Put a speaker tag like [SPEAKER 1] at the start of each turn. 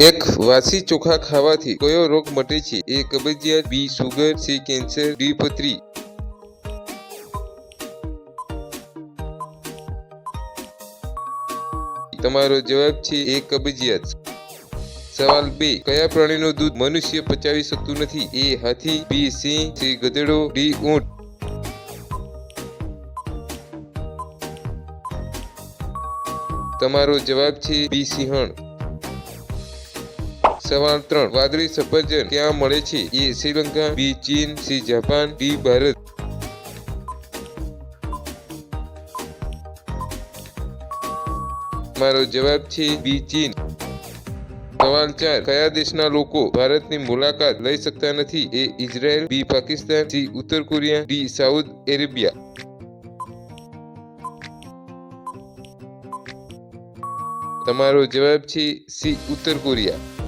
[SPEAKER 1] એક વાસી ચોખા ખાવાથી કયો રોગ મટે છે એ કબજિયાત B sugar C cancer D પથરી તમારો જવાબ છે એ કબજિયાત સવાલ બે કયા પ્રાણીનો દૂધ મનુષ્ય પચાવી શકતું નથી એ હાથી બી સિંહ સી ગધેડો ડી ઊંટ તમારો જવાબ છે બી સિંહણ પ્રશ્ન 3 વાદળી સપર્જન કે માં મળે છે એ શ્રીલંકા બી ચીન સી જાપાન ડી ભારત મારું જવાબ છે બી ચીન પ્રશ્ન 4 કયા દેશના લોકો ભારતની મુલાકાત લઈ શકતા નથી A Israel B Pakistan C ઉત્તર કોરિયા ડી સાઉદ અરેબિયા મારું જવાબ છે સી ઉત્તર કોરિયા